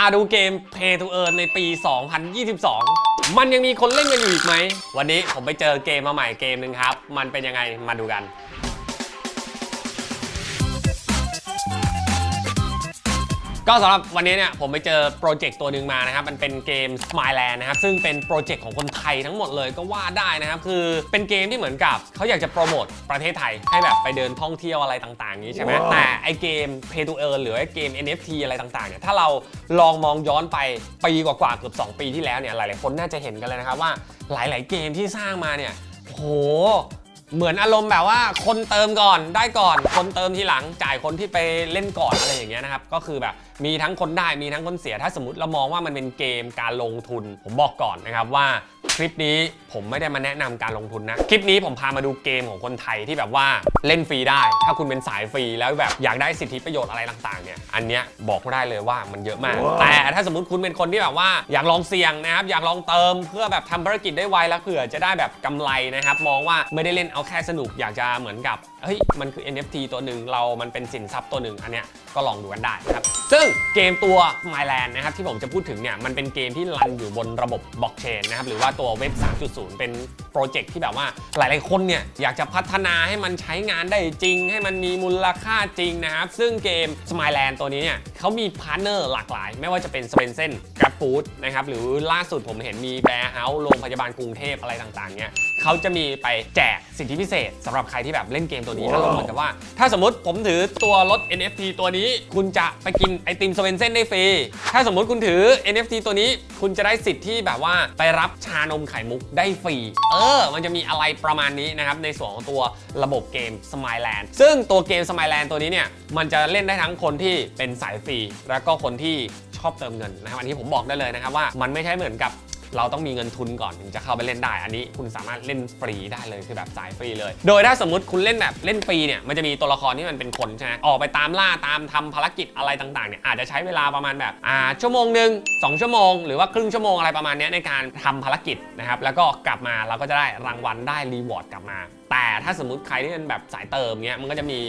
พาดูเกม Pay to Earn ในปี 2022 มันยังมีคนเล่นกันอยู่อีกไหม วันนี้ผมไปเจอเกมมาใหม่เกมหนึ่งครับ มันเป็นยังไงมาดูกัน ก็สำหรับวันนี้เนี่ยผมไปเจอโปรเจกต์ตัวหนึ่งมานะครับ มันเป็นเกม Smileland นะครับ ซึ่งเป็นโปรเจกต์ของคนไทยทั้งหมดเลยก็ว่าได้นะครับ คือเป็นเกมที่เหมือนกับเขาอยากจะโปรโมทประเทศไทย ให้แบบไปเดินท่องเที่ยวอะไรต่างๆนี้ใช่ไหมแต่ไอเกม Pay to Earn หรือไอเกม NFT อะไรต่างๆเนี่ยถ้าเราลองมองย้อนไปปีกว่าๆเกือบ2 ปีที่แล้วเนี่ยหลายๆคนน่าจะเห็นกันเลยนะครับว่าหลาย ๆ เกมที่สร้างมาเนี่ยโห เหมือนอารมณ์แบบว่าคนเติมก่อนได้ก่อน คนเติมทีหลังจ่ายคนที่ไปเล่นก่อนอะไรอย่างเงี้ยนะครับก็คือแบบมีทั้งคนได้มีทั้งคนเสียถ้าสมมติเรามองว่ามันเป็นเกมการลงทุน ผมบอกก่อนนะครับว่าคลิปนี้ผมไม่ได้มาแนะนำการลงทุนนะ คลิปนี้ผมพามาดูเกมของคนไทยที่แบบว่าเล่นฟรีได้ ถ้าคุณเป็นสายฟรีแล้วแบบอยากได้สิทธิประโยชน์อะไรต่างๆเนี่ยอันเนี้ยบอกได้เลยว่ามันเยอะมาก แต่ถ้าสมมติคุณเป็นคนที่แบบว่าอยากลองเสี่ยงนะครับอยากลองเติมเพื่อแบบทำภารกิจได้ไวแล้วเผื่อจะได้แบบกำไรนะครับมองว่าไม่ได้เล่นเอาแค่สนุกอยากจะเหมือนกับ เฮ้ยมันคือ NFT ตัวหนึ่งเรามันเป็นสินทรัพย์ตัวหนึ่งอันเนี้ยก็ลองดูกันได้นะครับซึ่งเกมตัว Myland นะครับที่ผมจะพูดถึงเนี่ยมันเป็นเกมที่รันอยู่บนระบบบล็อกเชนนะครับหรือว่าตัวเว็บ 3.0 เป็นโปรเจกต์ที่แบบว่าหลาย ๆ คนเนี่ยอยากจะพัฒนาให้มันใช้งานได้จริง ให้มันมีมูลค่าจริงนะครับซึ่งเกม Smileland ตัวนี้เนี่ยเขามีพาร์ทเนอร์หลากหลาย ไม่ว่าจะเป็น s p e n c e n g r a b Food นะครับหรือล่าสุดผมเห็นมีแบร์เฮาส์โรงพยาบาลกรุงเทพอะไรต่าง ๆ เนี่ยเขาจะมีไปแจกสิทธิพิเศษสำหรับใครที่แบบเล่นเกมตัวนี้อารมณ์เหมือนกับว่า ถ้าสมมติผมถือตัวรถ NFT ตัวนี้ คุณจะไปกินไอติมสเวนเซนได้ฟรี ถ้าสมมติคุณถือ NFT ตัวนี้ คุณจะได้สิทธิ์ที่แบบว่าไปรับชานมไข่มุกได้ฟรี เออ มันจะมีอะไรประมาณนี้นะครับในส่วนของตัวระบบเกม Smileland ซึ่งตัวเกม Smileland ตัวนี้เนี่ยมันจะเล่นได้ทั้งคนที่เป็นสายฟรี แล้วก็คนที่ชอบเติมเงินนะครับอันนี้ผมบอกได้เลยนะครับว่ามันไม่ใช่เหมือนกับ เราต้องมีเงินทุนก่อนถึงจะเข้าไปเล่นได้ อันนี้คุณสามารถเล่นฟรีได้เลยคือแบบสายฟรีเลย โดยถ้าสมมติคุณเล่นแบบเล่นฟรีเนี่ยมันจะมีตัวละครที่มันเป็นคนใช่ไหมออกไปตามล่าตามทำภารกิจอะไรต่างๆเนี่ยอาจจะใช้เวลาประมาณแบบอ่าชั่วโมงหนึ่งสองชั่วโมงหรือว่าครึ่งชั่วโมงอะไรประมาณเนี้ยในการทำภารกิจนะครับแล้วก็กลับมาเราก็จะได้รางวัลได้รีวอร์ดกลับมา แต่ถ้าสมมติใครที่เป็นแบบสายเติมเนี้ยมันก็จะมี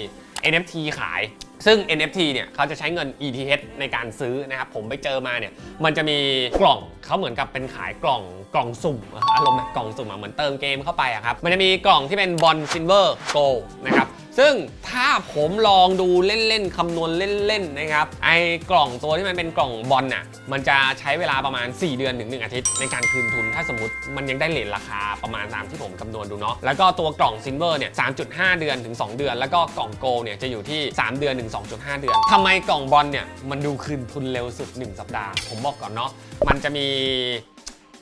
NFT ขาย ซึ่ง NFT เนี่ยเขาจะใช้เงิน ETH ในการซื้อนะครับผมไปเจอมาเนี่ยมันจะมีกล่องเขาเหมือนกับเป็นขายกล่องกล่องสุ่มอะอารมณ์แบบกล่องสุ่มอะเหมือนเติมเกมเข้าไปอะครับมันจะมีกล่องที่เป็นบอลซินเวอร์โกลนะครับซึ่ง ถ้าผมลองดูเล่นๆคำนวณเล่นๆนะครับไอ้กล่องตัวที่มันเป็นกล่องบอลน่ะมันจะใช้เวลาประมาณ 4 เดือนถึง 1 อาทิตย์ ในการคืนทุนถ้าสมมติมันยังได้เลทราคาประมาณตามที่ผมคำนวณดูเนาะแล้วก็ตัวกล่องซิลเวอร์เนี่ย3.5 เดือนถึง 2 เดือน แล้วก็กล่องโกลเนี่ยจะอยู่ที่ 3 เดือนถึง 2.5 เดือนทำไมกล่องบอลเนี่ยมันดูคืนทุนเร็วสุด 1 สัปดาห์ ผมบอกก่อนเนาะมันจะมี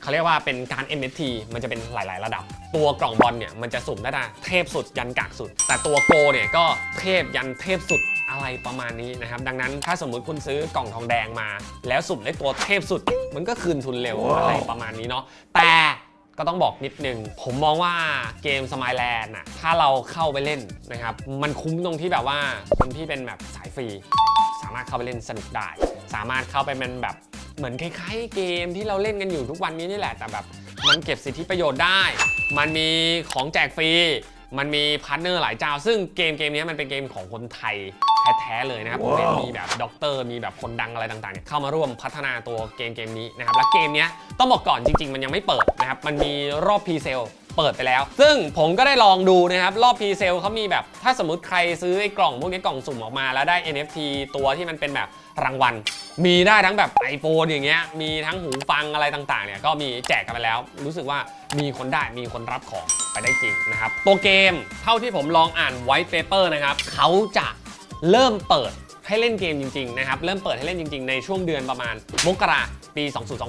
เขาเรียกว่าเป็นการ NFT มันจะเป็นหลาย ๆ ระดับ ตัวกล่องบอลเนี่ยมันจะสุ่มได้นะเทพสุดยันกากสุด แต่ตัวโกเนี่ยก็เทพยันเทพสุดอะไรประมาณนี้นะครับ ดังนั้นถ้าสมมุติคุณซื้อกล่องทองแดงมา แล้วสุ่มได้ตัวเทพสุด มันก็คืนทุนเร็วอะไรประมาณนี้เนาะแต่ก็ต้องบอกนิดนึง ผมมองว่าเกม Smileland น่ะถ้าเราเข้าไปเล่นนะครับ มันคุ้มตรงที่แบบว่าคนที่เป็นแบบสายฟรี สามารถเข้าไปเล่นสนุกได้ สามารถเข้าไปเป็นแบบเหมือนคล้ายๆเกมที่เราเล่นกันอยู่ทุกวันนี้นี่แหละแต่แบบ มันเก็บสิทธิประโยชน์ได้ มันมีของแจกฟรี มันมีพาร์ทเนอร์หลายเจ้า ซึ่งเกมเกมนี้มันเป็นเกมของคนไทยแท้ๆเลยนะครับผมเห็นมีแบบด็อกเตอร์มีแบบคนดังอะไรต่างๆเนี่ยเข้ามาร่วมพัฒนาตัวเกมเกมนี้นะครับ และเกมเนี้ยต้องบอกก่อนจริง ๆ มันยังไม่เปิดนะครับ มันมีรอบพรีเซลเปิดไปแล้ว ซึ่งผมก็ได้ลองดูนะครับ รอบพรีเซลเขามีแบบถ้าสมมติใครซื้อไอ้กล่องพวกนี้กล่องสุ่มออกมาแล้วได้ NFT ตัวที่มันเป็นแบบรางวัล มีได้ทั้งแบบ iPhone อย่างเงี้ย มีทั้งหูฟังอะไรต่างๆเนี่ย ก็มีแจกกันไปแล้ว รู้สึกว่ามีคนได้ มีคนรับของไปได้จริงนะครับ ตัวเกมเท่าที่ผมลองอ่านไวท์เปเปอร์นะครับ เขาจะเริ่มเปิดให้เล่นเกมจริงๆนะครับ เริ่มเปิดให้เล่นจริงๆ ในช่วงเดือนประมาณมกราปี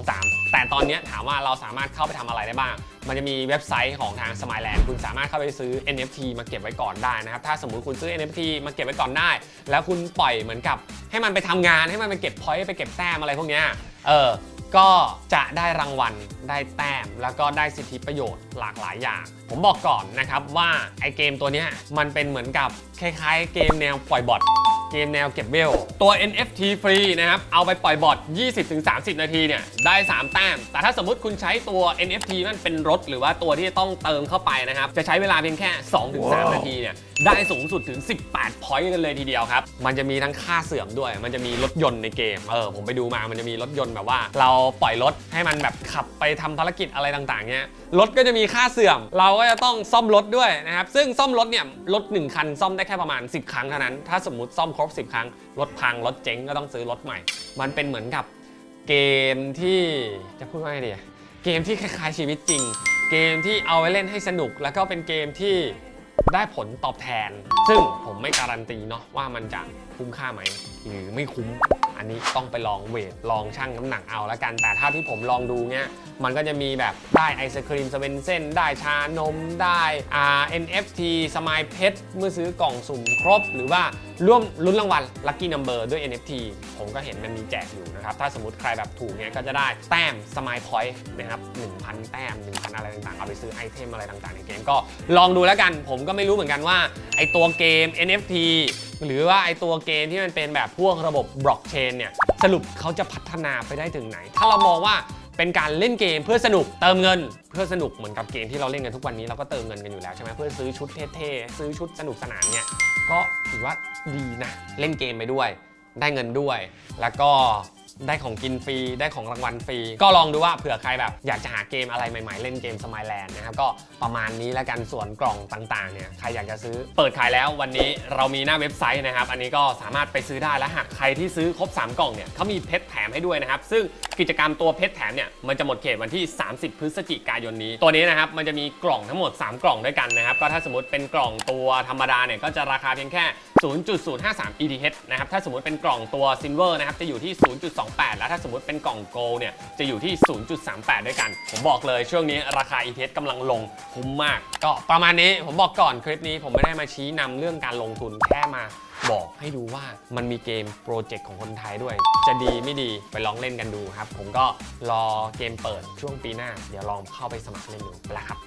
2023 แต่ตอนนี้ถามว่าเราสามารถเข้าไปทำอะไรได้บ้าง มันจะมีเว็บไซต์ของทาง Smileland คุณสามารถเข้าไปซื้อ NFT มาเก็บไว้ก่อนได้นะครับ ถ้าสมมุติคุณซื้อ NFT มาเก็บไว้ก่อนได้ แล้วคุณปล่อยเหมือนกับ ให้มันไปทำงานให้มันไปเก็บพอยต์ไปเก็บแต้มอะไรพวกเนี้ยเออก็จะได้รางวัลได้แต้ม แล้วก็ได้สิทธิประโยชน์หลากหลายอย่าง ผมบอกก่อนนะครับว่าไอเกมตัวเนี้ยมันเป็นเหมือนกับคล้ายๆ เกมแนวปล่อยบอท เกมแนวเก็บเวล ตัว NFT ฟรีนะครับ เอาไปปล่อยบอท20-30 นาทีเนี่ย ได้ 3 แต้ม แต่ถ้าสมมติคุณใช้ตัว NFT นั่นเป็นรถ หรือว่าตัวที่ต้องเติมเข้าไปนะครับ จะใช้เวลาเพียงแค่ 2-3 นาทีเนี่ย ได้สูงสุดถึง 18 พอยต์กันเลยทีเดียวครับ มันจะมีทั้งค่าเสื่อมด้วย มันจะมีรถยนต์ในเกม เออ ผมไปดูมา มันจะมีรถยนต์แบบว่า เราปล่อยรถให้มันแบบขับไปทำภารกิจอะไรต่างๆ เนี้ยรถก็จะมีค่าเสื่อม เราก็จะต้องซ่อมรถด้วยนะครับ ซึ่งซ่อมรถเนี่ย รถ 1 คันซ่อมได้แค่ประมาณ 10 ครั้งเท่านั้น ถ้าสมมติซ่อมครบ 10 ครั้ง รถพัง รถเจ๊งก็ต้องซื้อรถใหม่ มันเป็นเหมือนกับเกมที่จะพูดว่าไงดีเกมที่คล้ายๆชีวิตจริง เกมที่เอาไว้เล่นให้สนุก แล้วก็เป็นเกมที่ได้ผลตอบแทน ซึ่งผมไม่การันตีเนาะว่ามันจะคุ้มค่าไหม หรือไม่คุ้ม อันนี้ต้องไปลองเวท ลองชั่งน้ำหนักเอาแล้วกัน แต่ถ้าที่ผมลองดูเนี่ยมันก็จะมีแบบได้ไอศครีมสเวนเซนได้ชานม ได้อ่า NFT สมายเพชรเมื่อซื้อกล่องสุ่มครบ หรือว่า ร่วมลุ้นรางวัล Lucky Number ด้วย NFT ผมก็เห็นมันมีแจกอยู่นะครับ ถ้าสมมติใครแบบถูกเนี่ยก็จะได้แต้มสมายพอยต์นะครับ 1,000 แต้ม 1,000 อะไรต่างๆ เอาไปซื้อไอเทมอะไรต่างๆ ในเกมก็ลองดูแล้วกัน ผมก็ไม่รู้เหมือนกันว่า ไอตัวเกม NFT หรือว่าไอตัวเกมที่มันเป็นแบบพวกระบบบล็อกเชนเนี่ยสรุปเขาจะพัฒนาไปได้ถึงไหน ถ้าเรามองว่า เป็นการเล่นเกมเพื่อสนุกเติมเงิน เพื่อสนุกเหมือนกับเกมที่เราเล่นกันทุกวันนี้เราก็เติมเงินกันอยู่แล้วใช่ไหมเพื่อซื้อชุดเท่ๆซื้อชุดสนุกสนานเนี่ยก็ถือว่าดีนะเล่นเกมไปด้วย ได้เงินด้วย แล้วก็ได้ของกินฟรีได้ของรางวัลฟรี ก็ลองดูว่าเผื่อใครแบบอยากจะหาเกมอะไรใหม่ ๆ เล่นเกมสม i ยแลนด์นะครับก็ประมาณนี้แล้วกันส่วนกล่องต่างๆเนี่ยใครอยากจะซื้อเปิดขายแล้ววันนี้เรามีหน้าเว็บไซต์นะครับ อันนี้ก็สามารถไปซื้อได้และหากใครที่ซื้อครบ 3 กล่องเนี่ยเขามีเพชรแถมให้ด้วยนะครับ ซึ่ง กิจกรรมตัวเพชรแถมเนี่ยมันจะหมดเขตวันที่ 30 พฤศจิกายนนี้ ตัวนี้นะครับมันจะมีกล่องทั้งหมด 3 กล่องด้วยกันนะครับก็ถ้าสมมติเป็นกล่องตัวธรรมดาเนี่ยก็จะราคาเพียงแค่ 0.053 ETH นะครับถ้าสมมติเป็นกล่องตัว Silver นะครับจะอยู่ที่ 0.28 แล้วถ้าสมมติเป็นกล่อง Gold เนี่ยจะอยู่ที่ 0.38 ด้วยกัน ผมบอกเลยช่วงนี้ราคา ETH กำลังลงคุ้มมาก ก็ประมาณนี้ผมบอกก่อนคลิปนี้ผมไม่ได้มาชี้นำเรื่องการลงทุนแค่มาบอกให้ดูว่ามันมีเกมโปรเจกต์ของคนไทยด้วย จะดีไม่ดีไปลองเล่นกันดูครับ ผมก็รอเกมเปิดช่วงปีหน้า เดี๋ยวลองเข้าไปสมัครเล่นดูแล้วครับ